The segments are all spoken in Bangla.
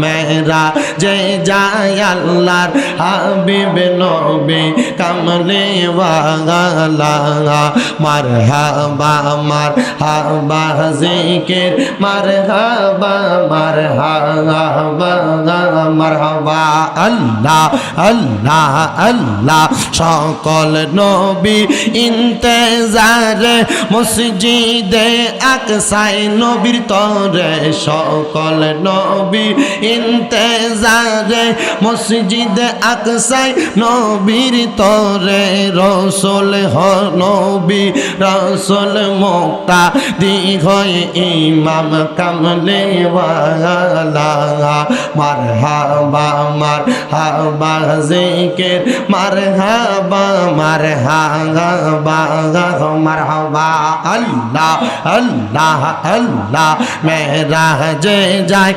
মেরা যে যায় আল্লাহর হাবিব নবী কামলে ওয়ালা মার হাবা মার হাবা জিকির মার হাবা মার হাবা মার হাবা আল্লাহ আল্লাহ আল্লাহ। সকল নবী ইন্তেজারে মসজিদে আকসাই নবীর তরে। সকল নবী ইন্তেজারে মসজিদে আকসাই নবীর তরে রসুল হ নবী রসুল মুক্তা দি হয় ইমাম কামলে মার হাবা মার হাবা জিকির মার হাবা মার হাবা মার হাবা আল্লাহ আল্লাহ আল্লাহ মেরা যে যায়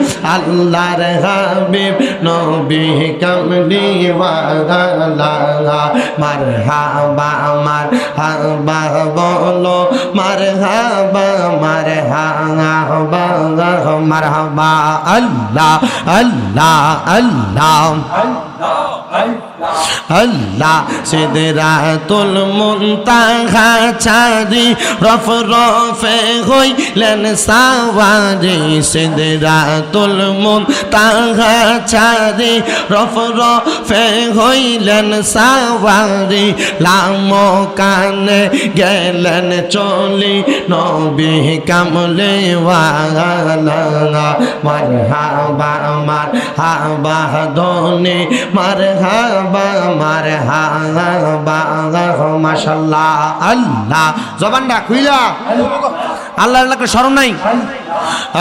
আল্লাহর হাবিব নবী কামলি ওয়ালা মার হাবা মার হাবা বলো মার হাবা মার হাবা মার হাবা আল্লাহ আল্লাহ আল্লাহ। আল্লাহ সেদেরা তুল মুন্তাহা ছাড়ি, রফ রফে হইলেন সাওয়ারি। সেদেরা তুল মুন্তাহা ছাড়ি রফ রফে হইলেন সাওয়ারি লাম কানে গেলেন চলি নবী কামলে মার হাবা মার হাবা ধনে মার হাবা মার হাবা মাশাল্লাহ, আল্লাহ। জবানটা খুইলা আল্লাহ আল্লাহকে স্মরণ নাই।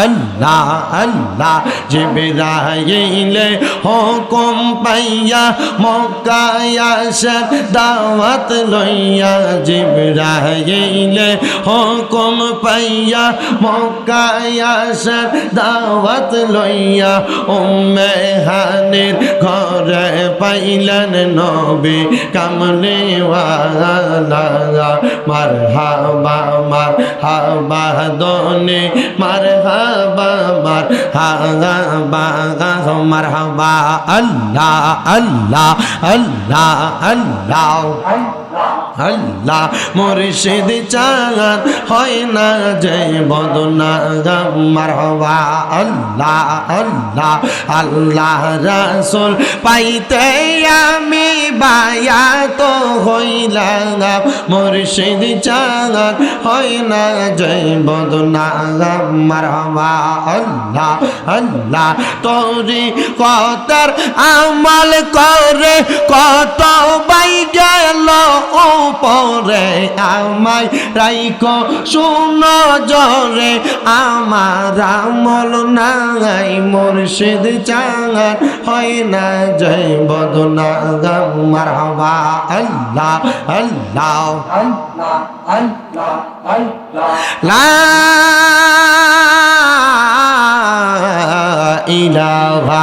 আল্লাহ আল্লাহ জিবরাইলে হুকুম পাইয়া মক্কায় আসেন দাওয়াত লইয়া জিবরাইলে হুকুম পাইয়া মক্কায় আসেন দাওয়াত লইয়া উম্মে হানির ঘরে পাইলেন নবী ওয়ালা মার হাবা মার হাবা দনে মার আল্লাহ আল্লাহ আল্লাহ আল্লাহ। আল্লাহ, মুর্শিদ চাঁদ হয় না জয় বদনা মার হবা, আল্লাহ আল্লাহ আল্লাহ রাসুল পাইতে আমি বায়া তো হইলাম। মুর্শিদ চাঁদ হয় না জয় বদনা মার হবা আল্লাহ আল্লাহ তোরি কতর আমল করে কত বাই গেল উপরে। আমায় রাইকো শুনো জরে আমার আমল নাই মুর্শিদ চাঙার হয় না জয় বদনা মার হবা আল্লাহ আল্লাহ। লা ইলাহা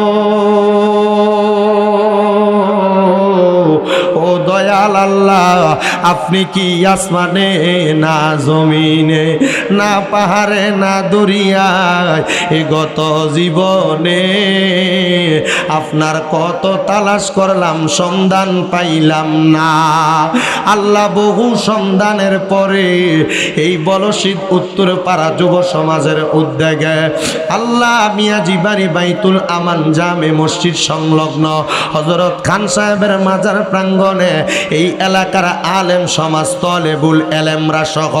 Oh. আল্লাহ আপনি কি আসমানে না জমিনে, না পাহাড়ে, না দরিয়ায় এ গত জীবনে? আপনার কত তালাশ করলাম, সন্ধান পাইলাম না। আল্লাহ বহু সন্ধানের পরে এই বলশীত উত্তর পাড়া যুব সমাজের উদ্যোগে আল্লাহ মিয়াজি বাড়ি বাইতুল আমান জামে মসজিদ সংলগ্ন হজরত খান সাহেবের মাজার প্রাঙ্গণে এই এলাকার আলেম সমাজ, তলেবুল এলেমরা সহ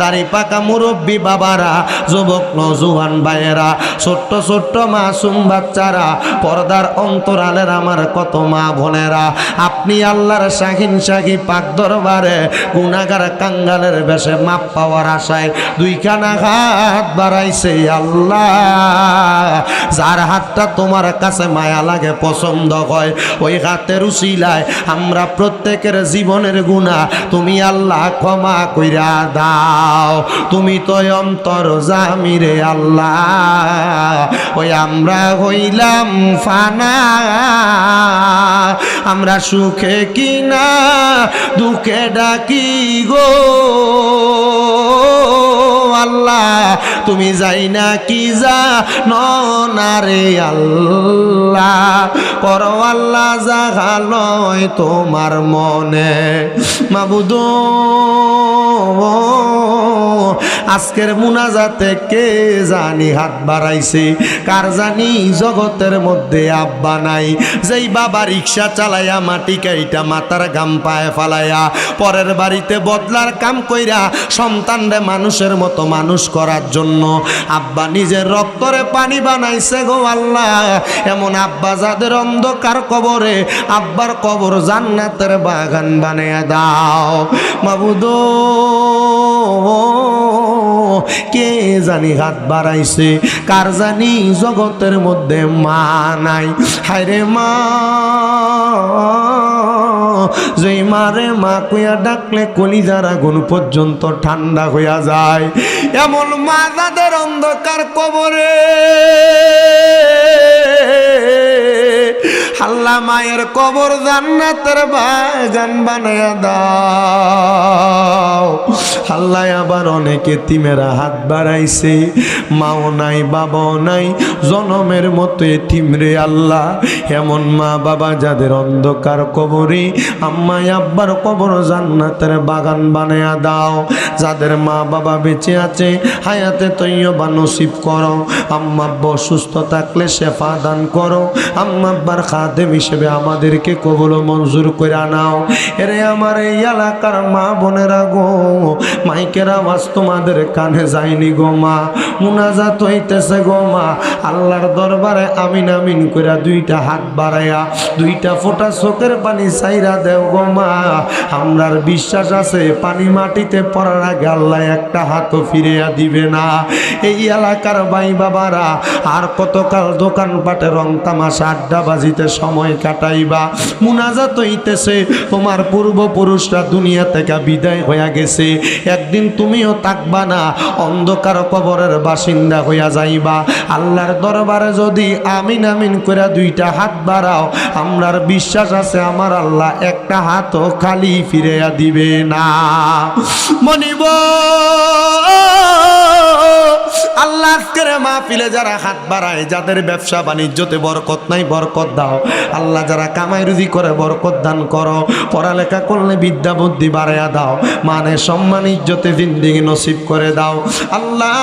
দাড়ি পাকা মুরব্বী বাবারা, যুবক নজুয়ান ভাইয়েরা, ছোট্ট ছোট্ট মাসুম বাচ্চারা, পর্দার অন্তরালের আমার কত মা বোনেরা, আপনি আল্লাহর শাহিন শাহি পাক দরবারে গুনাগার কাঙ্গালের বেশে মাপ পাওয়ার আশায় দুইখানা হাত বাড়াইছে আল্লাহ। যার হাতটা তোমার কাছে মায়া লাগে, পছন্দ হয়, ওই হাতের উশিলায় আমরা প্রত্যেকের জীবনের গুণা তুমি আল্লাহ ক্ষমা কইরা দাও। তুমি তো অন্তর জামিরে আল্লাহ। ওই আমরা হইলাম ফানা। আমরা সুখে কিনা, দুঃখে ডাকি গো। আল্লাহ, তুমি যাই না কি যা না রে আল্লাহ? করো আল্লাহ জাগালয় তোমার মনে। মাবুদ, আজকের মুনাজাতে কে জানি হাত বাড়াইছে? কার জানি জগতের মধ্যে আব্বা নাই? যেই বাবা রিক্সা চালাইয়া মাটি কাইটা মাথার গাম পায়ে ফালাইয়া পরের বাড়িতে বদলার কাম কইরা সন্তানরে মানুষের মতো মানুষ করার জন্য। আব্বা নিজের রক্তরে পানি বানাইছে গো আল্লাহ। এমন আব্বা যাদের অন্ধকার কবরে, আব্বার কবর জান্নাতের বাগান বানিয়ে দাও। মাবুদো কে জানি হাত বাড়াইছে? কার জানি জগতের মধ্যে মা নাই? হায়রে মা, যেই মারে মা কুয়া ডাকলে কলিজার আগুন পর্যন্ত ঠান্ডা হইয়া যায়। এমন মা যাদের অন্ধকার কবরে আল্লাহ মায়ের কবর জান্নাতের বাগান বানায়া দাও। আল্লাহ আবার অনেকে তিমেরা হাত বাড়াইছে, মাও নাই, বাবাও নাই, জনমের মতো এতিমরে আল্লাহ। এমন মা বাবা যাদের অন্ধকার কবরে আম্মাই আব্বার কবর জান্নাতের বাগান বানায়া দাও। যাদের মা বাবা বেঁচে আছে, হায়াতে তৈয়বা নসিব করো। আম্মা আব্বা অসুস্থ থাকলে শেফা দান করো। আম্মা আব্বার খাদেম হিসেবে আমাদেরকে কবল মঞ্জুর করে নাও। এরে আমার এই এলাকার মা বোনেরা গো, মাইকের আওয়াজ তোমাদের কানে যায়নি গো মা। মুনাজাত হইতেছে গো মা। আল্লাহর দরবারে আমিন আমিন কইরা দুইটা হাত বাড়াইয়া, দুইটা ফোঁটা চোখের পানি চাইরা দেও গো মা। আমরার বিশ্বাস আছে, পানি মাটিতে পড়ার আগে আল্লাহ একটা হাতও ফিরিয়া দিবে না। এই এলাকার ভাই বাবারা, আর কতকাল দোকানপাটে রং তামাশা আড্ডা বাজিতে সময় কাটাইবা। মুনাজাত হইতেছে, তোমার পূর্বপুরুষরা দুনিয়া থেকে বিদায় হইয়া গেছে। একদিন তুমিও থাকবা না, অন্ধকার কবরের বাসিন্দা হইয়া যাইবা। আল্লাহর দরবারে যদি আমিন আমিন করে দুইটা হাত বাড়াও, আমরার বিশ্বাস আছে, আমার আল্লাহ একটা হাতও খালি ফিরিয়া দিবে না। মনিব আল্লাহ আজকের মাহফিলে যারা হাত বাড়ায়, যাদের ব্যবসা বাণিজ্যতে বরকত নাই, বরকত দাও। আল্লাহ যারা কামাই রুজি করে, বরকত দান করো। পড়ালেখা করলে বিদ্যা বুদ্ধি বাড়াইয়া দাও। মানে সম্মান, ইজ্জতে জিন্দিগি নসিব করে দাও। আল্লাহ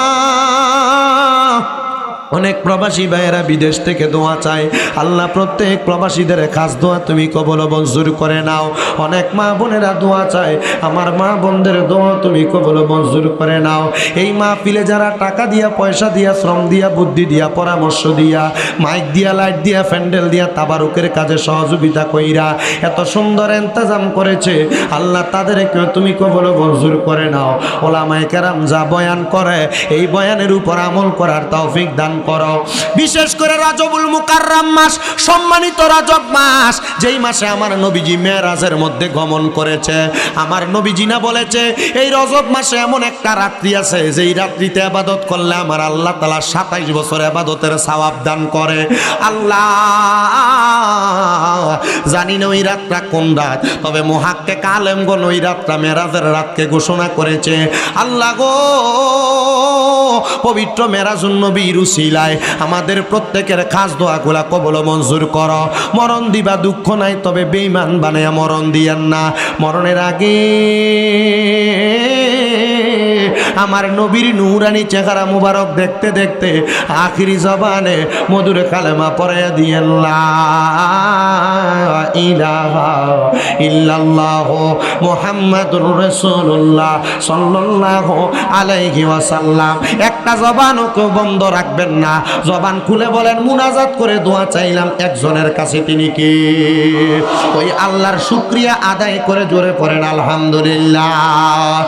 অনেক প্রবাসী ভাইয়েরা বিদেশ থেকে দোয়া চায়। আল্লাহ, প্রত্যেক প্রবাসীদের খাস দোয়া তুমি কবল মঞ্জুর করে নাও। অনেক মা বোনেরা দোয়া চায়, আমার মা বোনদের দোয়া তুমি কবল মঞ্জুর করে নাও। এই মা পিলে যারা টাকা দিয়া, পয়সা দিয়া, শ্রম দিয়া, বুদ্ধি দিয়া, পরামর্শ দিয়া, মাইক দিয়া, লাইট দিয়া, প্যান্ডেল দিয়া, তাবারুকের কাজে সহযোগিতা কইরা এত সুন্দর এন্তাজাম করেছে, আল্লাহ তাদেরকে তুমি কবল মঞ্জুর করে নাও। ওলামায় কেরাম যা বয়ান করে, এই বয়ানের উপর আমল করার তৌফিক দান করো। বিশেষ করে রাজবুল মুকাররাম মাস, সম্মানিত রাজব মাস। যেই মাসে আমার নবীজি মেয়েরাজের মধ্যে গমন করেছে, আমার নবীজি না বলেছে, এই রজব মাসে এমন একটা রাত্রি আছে, যেই রাত্রিতে আবাদত করলে আমার আল্লাহ তালা সাতাইশ বছর আবাদতের সওয়াব দান করে। আল্লাহ, জানি না ওই রাতটা কোন রাত, তবে মহাক্কে কালেমগণ ওই রাতটা মেরাজের রাতকে ঘোষণা করেছে। আল্লাহ গো, পবিত্র মেরাজুন নবী রুসিলায় আমাদের প্রত্যেকের খাস দোয়াগুলা কবল মঞ্জুর কর। মরণ দিবা দুঃখ নাই, তবে বেইমান বানায়া মরণ দিয়ান না। মরণের আগে আমার নবীর নুরানি চেহারা মুবারক দেখতে দেখতে আখিরি জবানে মধুর কালেমা লা ইলাহা ইল্লাল্লাহ মুহাম্মাদুর রাসূলুল্লাহ সাল্লাল্লাহু আলাইহি ওয়াসাল্লাম। একটা জবানও কেউ বন্ধ রাখবেন না। জবান খুলে বলেন, মুনাজাত করে দোয়া চাইলাম একজনের কাছে, তিনি কি? ওই আল্লাহর শুক্রিয়া আদায় করে জোরে পড়েন, আলহামদুলিল্লাহ।